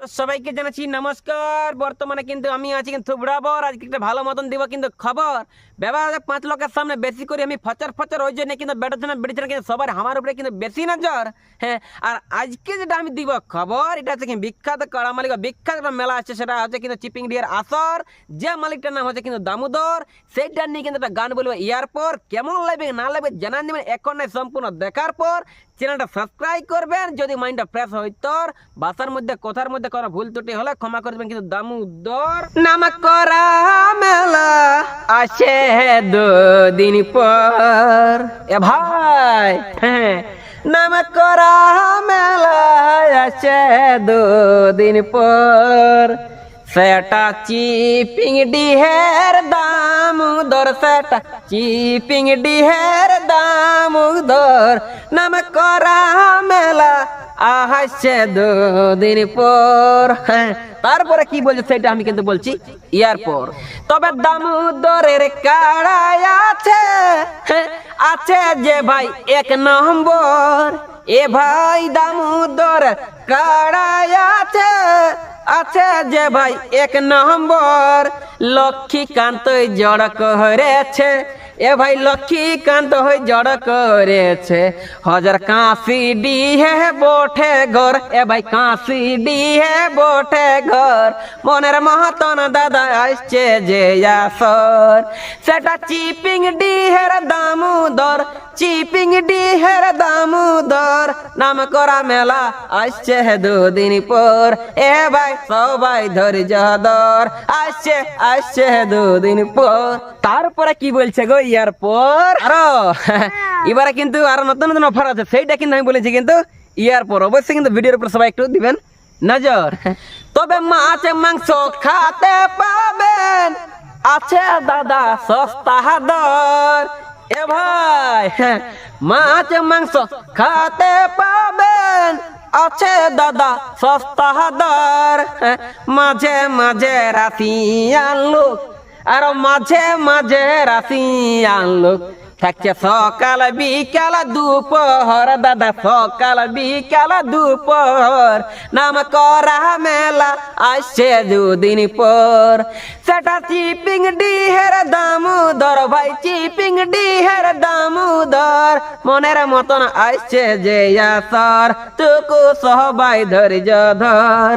তো সবাইকে জানাচ্ছি নমস্কার। বর্তমানে কিন্তু আমি আছি কিন্তু বরাবর আজকে একটা ভালো মতন দিব কিন্তু খবর। ব্যবহার পাঁচ লোকের সামনে বেশি করে। আমি ফচার ফচার ওই জন্য কিন্তু বেটাচ্ছে না বেড়েছে কিন্তু সবার আমার উপরে কিন্তু বেশি নজর। হ্যাঁ আর আজকে যেটা আমি দিব খবর, এটা হচ্ছে কি বিখ্যাত কড়া মালিক বিখ্যাত একটা মেলা আছে সেটা হচ্ছে কিন্তু চিপিং ডিয়ার আসর। যে মালিকটার নাম হচ্ছে কিন্তু দামোদর। সেইটা নিয়ে কিন্তু একটা গান বলব ইয়ার পর কেমন লাগবে, না লাগবে জানান দেবেন। এখন সম্পূর্ণ দেখার পর। চ্যানেলটা সাবস্ক্রাইব করবেন। যদি মাইন্ডটা ফ্রেশ হয়, তোর বাসার মধ্যে, কথার মধ্যে করা ভুল ত্রুটি হলে ক্ষমা করে দেবেন কিন্তু দামোদর নাম করা মেলা আসে দুদিন পর। এ ভাই হ্যাঁ নাম করা মেলা আসে দুদিন পর। সেটা চিপিং ডিহের দাম দর সেটা চিপিং ডিহের দাম দর নাম করা মেলা আহাসে দুদিন পর। হ্যাঁ তারপরে কি বলছে সেটা আমি কিন্তু বলছি ইয়ার পর তবে দামোদরের কাড়াই আছে হ্যাঁ, আছে যে ভাই এক নম্বর। এ ভাই দামোদর কাড়াই আছে আছে যে ভাই এক নম্বর। লক্ষ্মীকান্ত জড় করেছে এ ভাই লক্ষ্মীকান্ত হয়ে জড় করেছে হাজার কাশি ডিহে বোঠে ঘর। এ ভাই কাশি ডিহে বোঠে ঘর। মনের মহতন দাদা আসছে যে আসর। সেটা চিপিং ডিহের দামোদর ডিহের দামোদর নাম করা মেলা আসছে দুদিন পর। এ ভাই সবাই ধৈর্য ধর। আসছে আসছে দুদিন পর। তারপরে কি বলছে গো ইয়ার পর? আরও এবারে কিন্তু আরও নতুন নতুন অফার আছে। সেইটা কিন্তু আমি বলেছি কিন্তু ইয়ার পর। অবশ্যই কিন্তু ভিডিওর উপর সবাই একটু দিবেন নজর। তবে মাছ মাংস খাতে পাবেন। আছে দাদা সস্তা দর এ ভাই হ্যাঁ, মাছ মাংস খাতে পাবেন। আছে দাদা সস্তা দর হ্যাঁ, মাঝে মাঝে রাতি আনলো আর মাঝে মাঝে রাতি আনলো থাকছে সকাল, বিকাল, দুপহর। দাদা, সকাল, বিকাল, দুপহর। নাম করা মেলা আসছে দুদিন পর। সেটা চিপিং ডিহের দামোদর, ভাই, চিপিং ডিহের দামোদর। মনের মতন আসছে যে আসর তুকু সবাই ধৈর্য ধর।